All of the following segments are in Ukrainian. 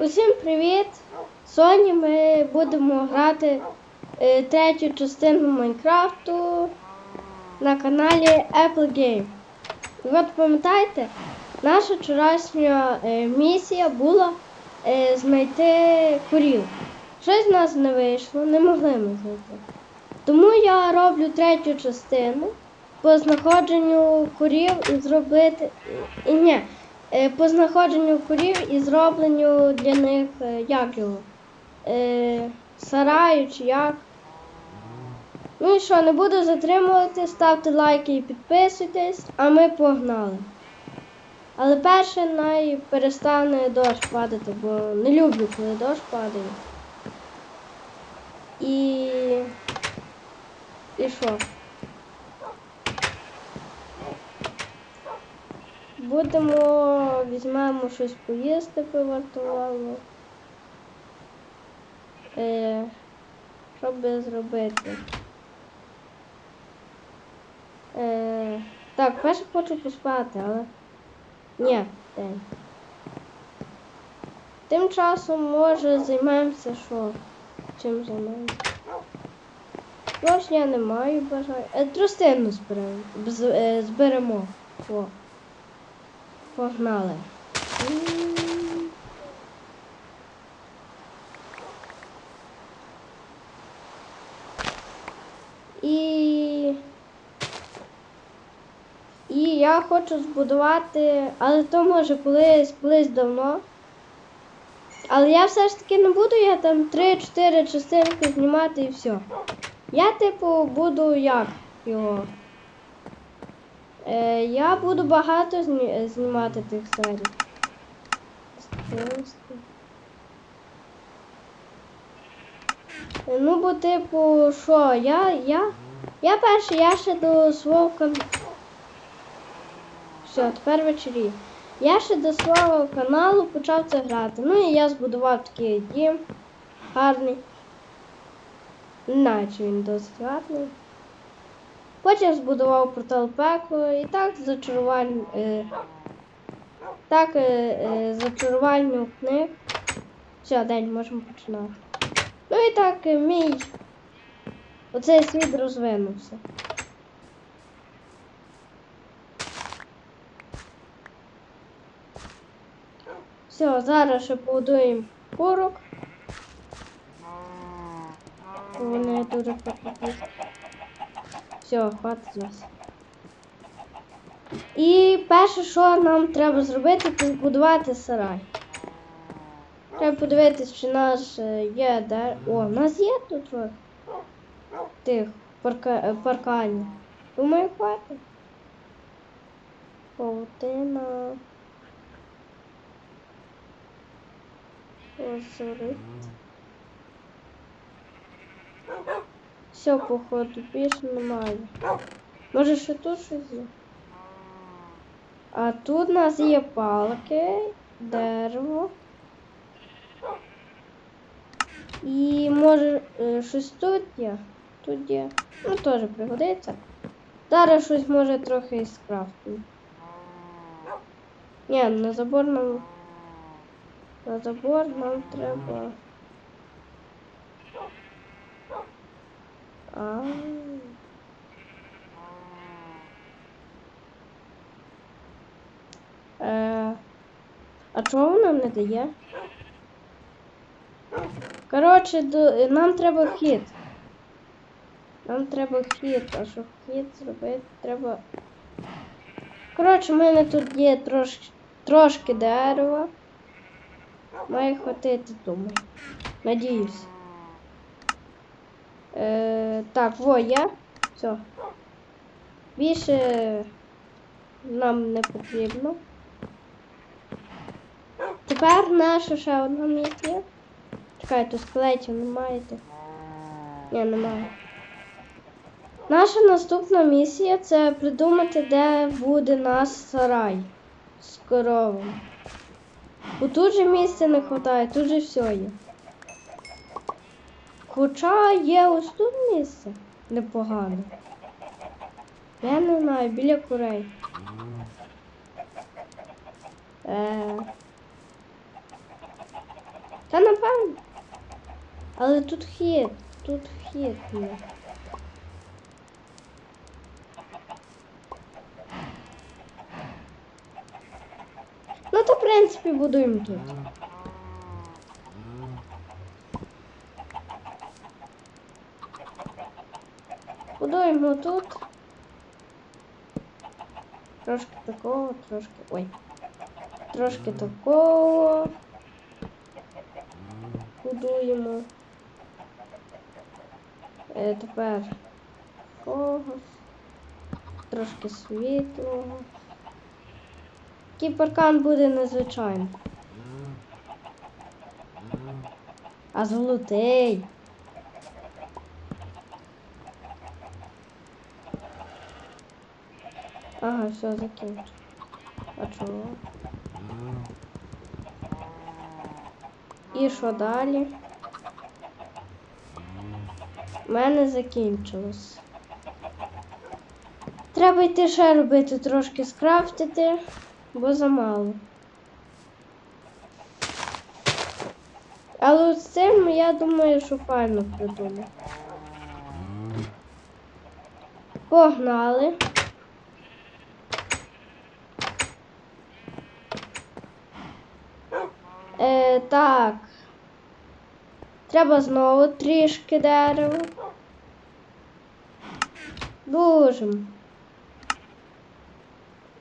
Усім привіт! Сьогодні ми будемо грати е, третю частину Майнкрафту на каналі Apple Game. І от пам'ятаєте, наша вчорашня е, місія була е, знайти курів. Щось в нас не вийшло, не могли ми знайти. Тому я роблю третю частину по знаходженню курів і зробити. І, ні, е, по знаходженню курів і зробленню для них е, як його? Е, сараю чи як. Ну і що, не буду затримувати, ставте лайки і підписуйтесь, а ми погнали. Але перше най перестане дощ падати, бо не люблю, коли дощ падає. І. І що? Будемо, візьмемо щось поїсти приготувало. Е, що би зробити? Е, так, перше хочу поспати, але. Ні, день. Тим часом, може, займемося що? Чим займаємося? Тож я не маю бажання. Е, тростину зберемо. Е, зберемо. О. Погнали. І. І я хочу збудувати, але то може колись, колись давно. Але я все ж таки не буду, я там 3-4 частинки знімати і все. Я, типу, буду як його. Е, я буду багато зні- знімати тих серій. Е, Ну, бо, типу, що, я, я, я перший, я ще до свого кан... Все, тепер вечері. Я ще до свого каналу почав це грати. Ну і я збудував такий дім гарний. Чи він досить гарний. Потім збудував портал пекло і так зачарувань. Е, так е, е, зачарувальню книг. Все, день можемо починати. Ну і так е, мій оцей світ розвинувся. Все, зараз ще побудуємо курок. Вони дуже пропустять. Все, хватить нас. І перше, що нам треба зробити, це збудувати сарай. Треба подивитись, чи наш е, є де. О, у нас є тут тих парка... е, парканів. Думаю, хватить. Паутина. Озорит. Все, походу, більше немає. Може ще тут щось є? А тут у нас є палки, дерево. І може щось тут є. Тут є. Ну теж пригодиться. Зараз щось може трохи скрафтимо. Ні, на забор нам. На забор нам треба. А. Е, а чого вона не дає? Коротше, до, нам треба вхід. Нам треба вхід, а щоб вхід зробити, треба. Коротше, в мене тут є трош, трошки дерева. Має хватити, думаю. Надіюсь. Так, во є. Все. Більше нам не потрібно. Тепер наша ще одна місія. Чекайте, скелетів не маєте? Ні, немає. Наша наступна місія це придумати, де буде наш сарай з коровами. Бо тут же місця не вистачає, тут же все є. Хоча є ось тут місце непогане. Я не знаю, біля курей. Е... Та напевно. Але тут вхід, тут вхід є. Ну, то в принципі будуємо тут. Будуємо тут. Трошки такого, трошки. Ой. Трошки такого. Будуємо. Е, тепер такого. Трошки світлого. Такий паркан буде незвичайний. А золотий. Все, закінчу. А чого? І що далі? У мене закінчилось. Треба йти ще робити трошки скрафтити, бо замало. Але з цим я думаю, що файно придумав. Погнали. Е, так. Треба знову трішки дерева. Дуже.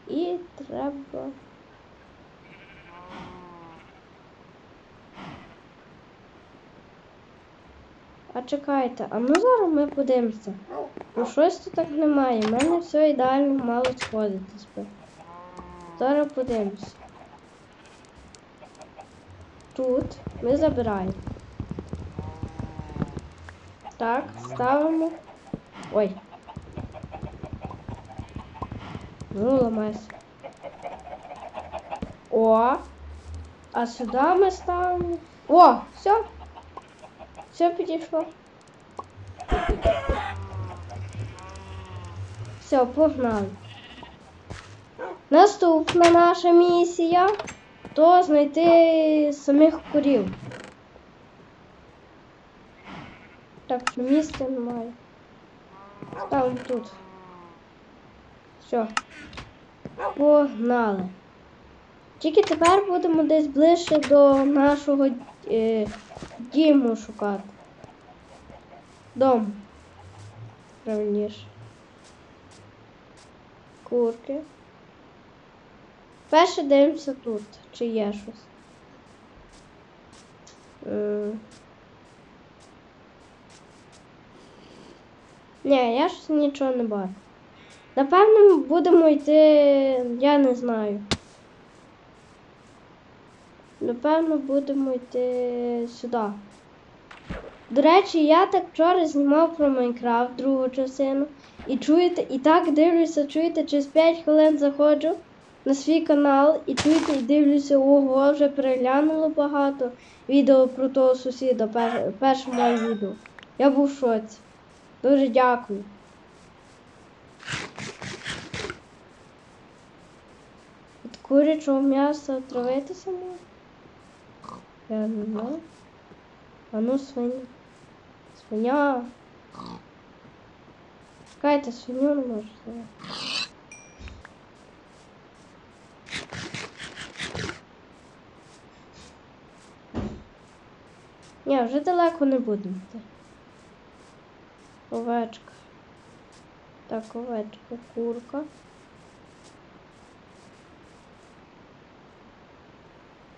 І треба. А чекайте, а ну зараз ми подивимося. Ну щось тут так немає. У мене все ідеально мало сходитись би. Зараз подивимося. Тут ми забираємо. Так, ставимо. Ой. Ну, ламайся. О! А сюди ми ставимо. О, все. Все підійшло. Все, погнали. Наступна наша місія то знайти самих курів. Так, місця немає. Ставимо тут. Все. Погнали. Тільки тепер будемо десь ближче до нашого е, діму шукати. Дом. Правильніше. Курки. Перше дивимося тут, чи є щось. Е. Ні, я ж нічого не бачу. Напевно, будемо йти, я не знаю. Напевно, будемо йти сюди. До речі, я так вчора знімав про Майнкрафт другу частину. І чуєте, і так дивлюся, чуєте, через 5 хвилин заходжу на свій канал і чуєте, і дивлюся, ого, вже переглянуло багато відео про того сусіда, пер, перше моє відео. Я був в шоці. Дуже дякую. Від курячого м'яса отравитися можна? Я не знаю. А ну свиня. Свиня. Чекайте, свиню не можу Ні, вже далеко не будемо йти. Овечка. Так, овечка, курка.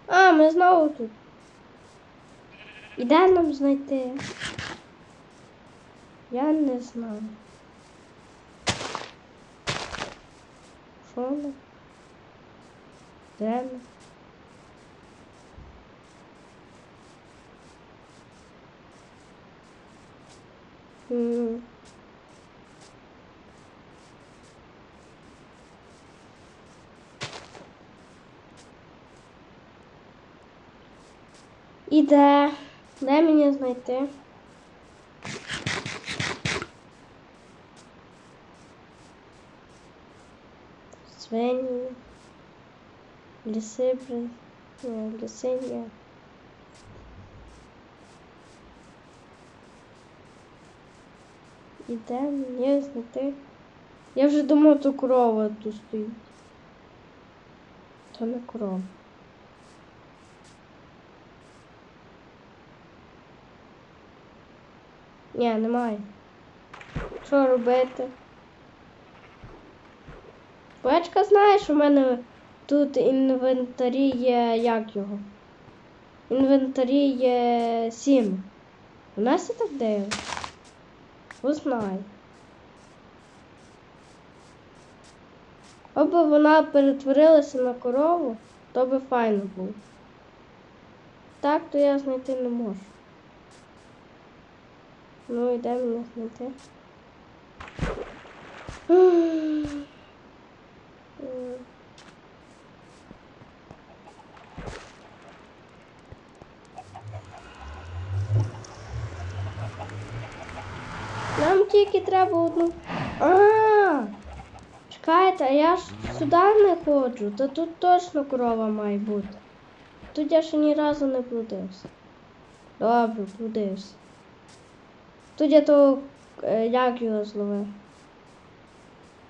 А, ми знову тут. І де нам знайти? Я не знаю. Що нам? Де нам? М. І де? Мені знайти? Свині. Ліси, блин. Ні, ліси ні. І де мені знайти? Я вже думав, то корова тут стоїть. То не корова. Ні, немає. Що робити? Бачка знає, що в мене тут інвентарі є як його? Інвентарі є 7. У нас і так 9. Узнай. Аби вона перетворилася на корову, то би файно було. Так, то я знайти не можу. Ну і де мені знайти? М. Нам тільки треба одну. А, чекайте, а я ж сюди не ходжу, то тут точно корова має бути. Тут я ще ні разу не блудився. Добре, блудився. Тут я того, е, як його зловив?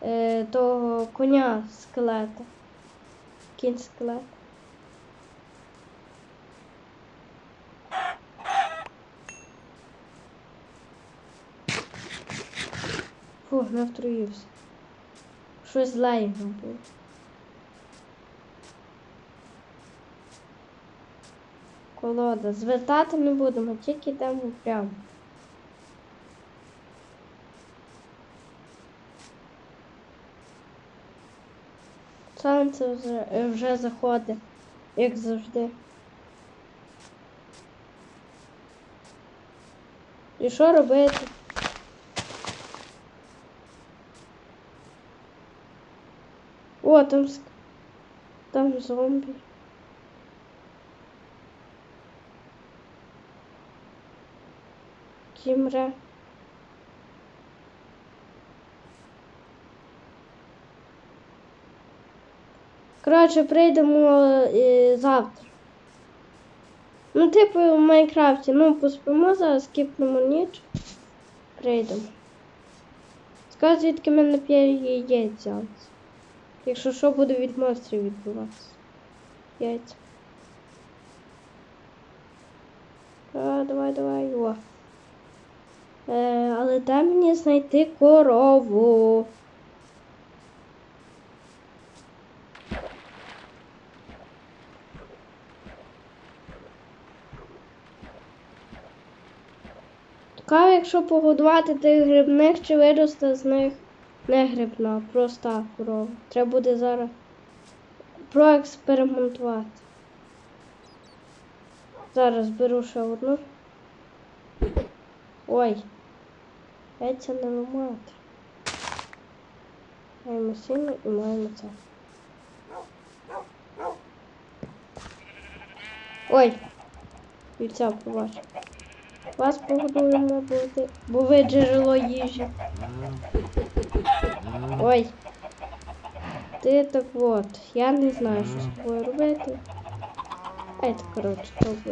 Е, того коня скелета. Кінь скелет. Фух, не втруївся. Щось йому було. Колода. Звертати не будемо, тільки йдемо прямо. Сонце вже, е, вже заходить, як завжди. І що робити? О, там там зомбі. Кімре. Коротше, прийдемо е, завтра. Ну, типу, в Майнкрафті. Ну, поспимо зараз, скіпнемо ніч. Прийдемо. Скажу, звідки мене яєць взялися. Якщо що буде від монстрів відбуватися. Яйця. А, давай, давай, о. Е, але де мені знайти корову? Цікаво, якщо погодувати тих грибних, чи виросте з них не грибна, проста корова. Треба буде зараз проекспериментувати. Зараз беру ще одну. Ой. Яйця не ламати. Маємо сіно і маємо це. Ой. Вівця побачив. Вас погодуємо, бо ви, бо ви джерело їжі. Ой. Ти так от. Я не знаю, що з тобою робити. Ай, так, коротше, то.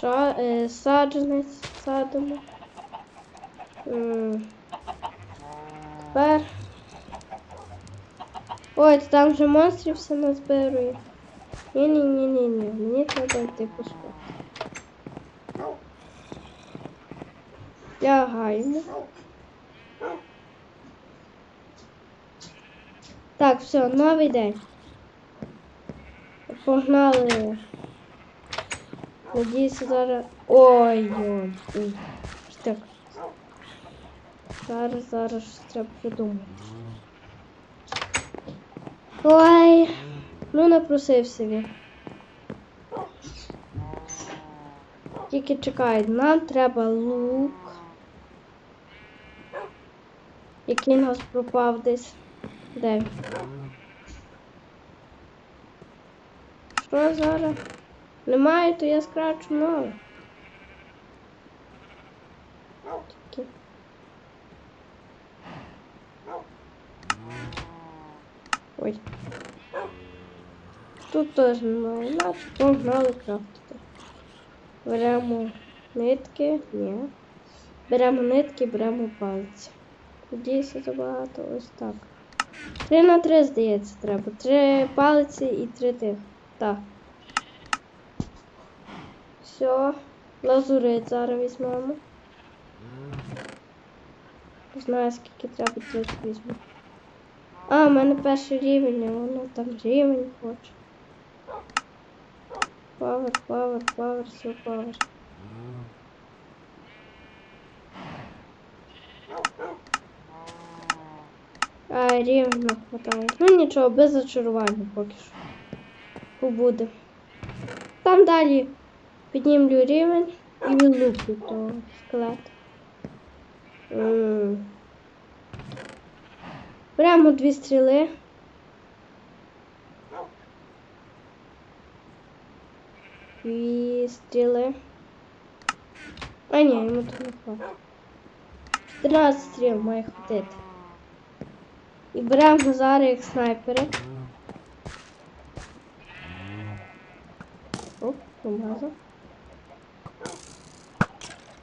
Ша, е, саджанець садимо. М, Тепер. Ой, то там вже монстрів все назбирує. Ні-ні-ні-ні-ні. Мені треба йти поспати. Лягаємо. Так, все, новий день. Погнали. Надіюся, зараз. Ой, ой. Так. Зараз, зараз щось треба придумати. Ой, ну напросився він. Тільки чекай, нам треба лук. Який у нас пропав десь. Де? він? Що зараз? Немає, то я скрачу. Тільки. Ой. Тут теж немає. Значить, погнали крафтити. Беремо нитки. Ні. Беремо нитки, беремо палиці. Надіюся, забагато ось так. Три на три, здається, треба. Три палиці і три тих. Так. Все. Лазурит зараз візьмемо. Не знаю, скільки треба тут візьму. А, у мене перший рівень, а воно там рівень хоче. Павер, павер, павер, все павер. А, рівень не хватає. Ну нічого, без зачарування поки що. Побуде. Там далі піднімлю рівень і відлуплю того скелета. М. Беремо дві стріли. Дві стріли. А ні, йому тут не хватить. 14 стріл має хватити. І беремо зараз як снайпери. Оп, помазав.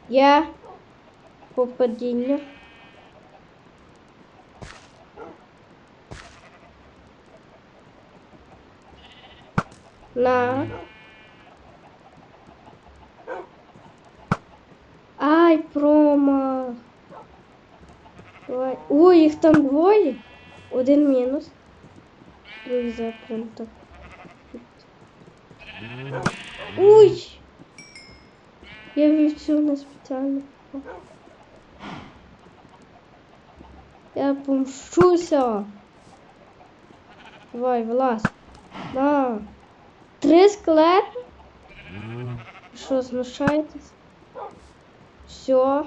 Я по падінню. На. Ай, промах. Ой, їх там двоє. Один мінус. Другий за прям так. Ой! Я вівцю не спеціально. Я помщуся. Давай, вилазь. На. Три? Ви Що, знущаєтесь? Все.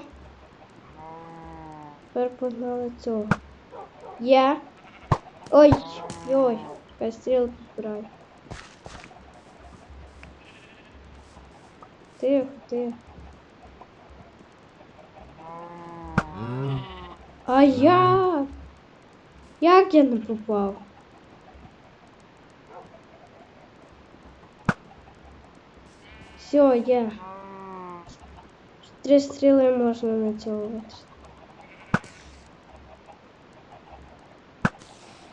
Тепер погнали цього. Я. Ой, ой, чекай, стрілки збираю. Тихо, тихо. А як? Як я не попав? Все, є. Три стріли можна на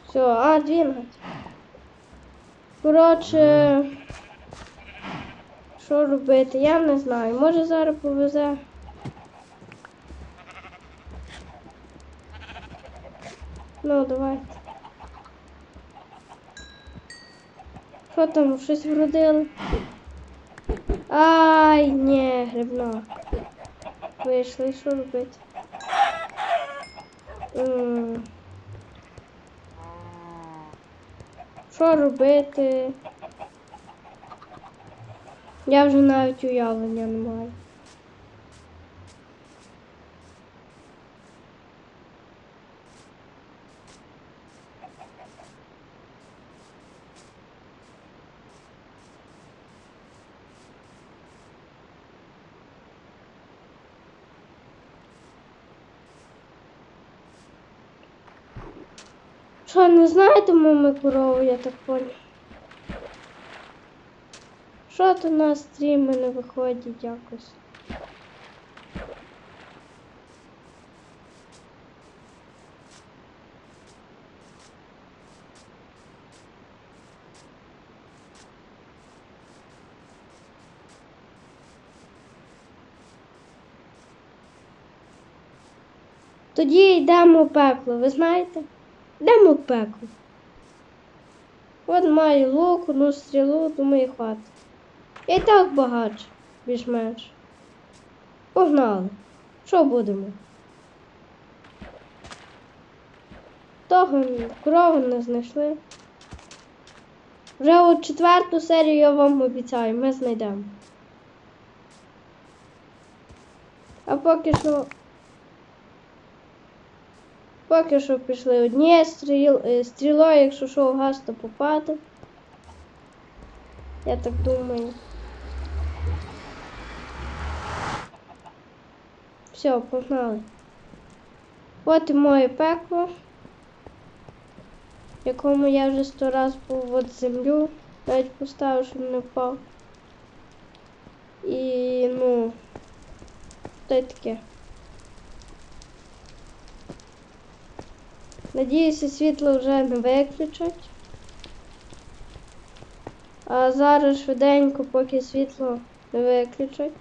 Все, а, двигать. Коротше, що робити? Я не знаю. Може зараз повезе. Ну, давайте. Що там, щось вродили? Ай, ні, грибна. Вийшли, що робити? М. Що робити? Я вже навіть уявлення не маю. Що, не знаєте ми корову, я так понял. Що то на стріми не виходить якось? Тоді йдемо в пекло, ви знаєте? Йдемо в пекло. От маю лук, одну стрілу, думаю, хватить. Я і так багач, більш-менш. Погнали. Що будемо? Того корову не знайшли. Вже от четверту серію я вам обіцяю, ми знайдемо. А поки що. Поки що пішли однією стріл, е, стрілою, якщо що в газ, то попаде. Я так думаю. Все, погнали. От і моє пекло, в якому я вже сто раз був от землю, навіть поставив, щоб не впав. І ну, й таке. Надіюся, світло вже не виключать. А зараз швиденько, поки світло не виключать.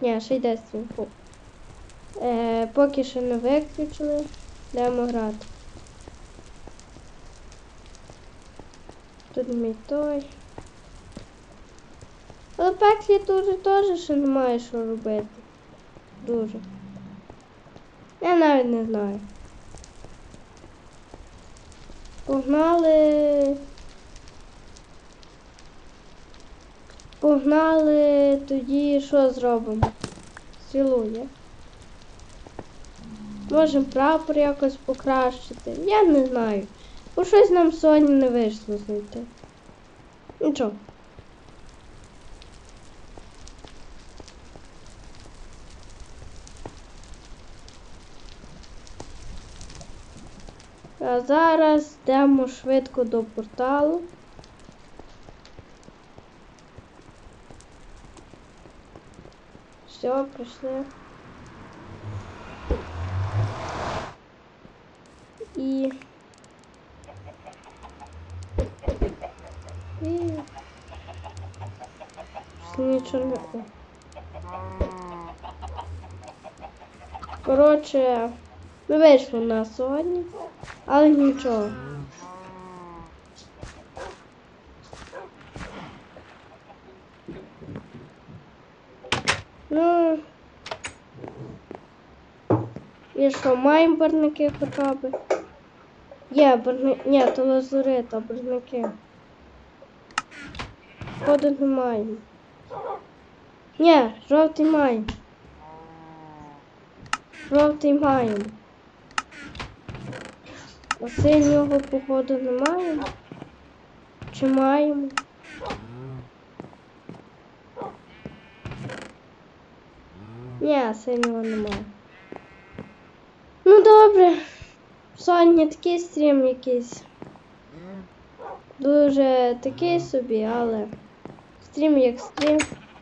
Ні, ще йде. Фу. Е, поки ще не виключили, йдемо грати. Тут мій той. Але пеклі дуже теж ще немає що робити. Дуже. Я навіть не знаю. Погнали. Погнали тоді що зробимо? Цілує. Можемо прапор якось покращити. Я не знаю. Бо щось нам сьогодні не вийшло знайти. Нічого. А зараз йдемо швидко до порталу. Все, прийшли. І... І... Нічого не... Коротше, не вийшло в нас сьогодні, але нічого. Ну. І що, маємо барники хоча б? Є, барни... Ні, то лазурит, а барники. Походу не маємо. Ні, жовтий маємо. Жовтий маємо. А синього, походу, не маємо. Чи маємо? Ні, синього немає. Ну добре. Сьогодні такий стрім якийсь. Дуже такий собі, але стрім як стрім,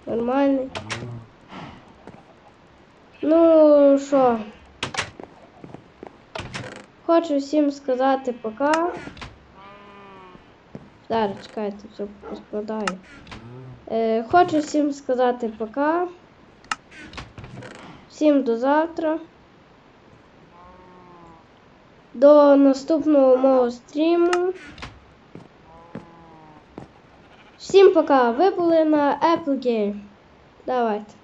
нормальний. Ну що, хочу всім сказати пока. Зараз чекайте, все поскладаю. Е, хочу всім сказати пока. Всім до завтра. До наступного мого стріму. Всім пока. Ви були на Apple Game. Давайте.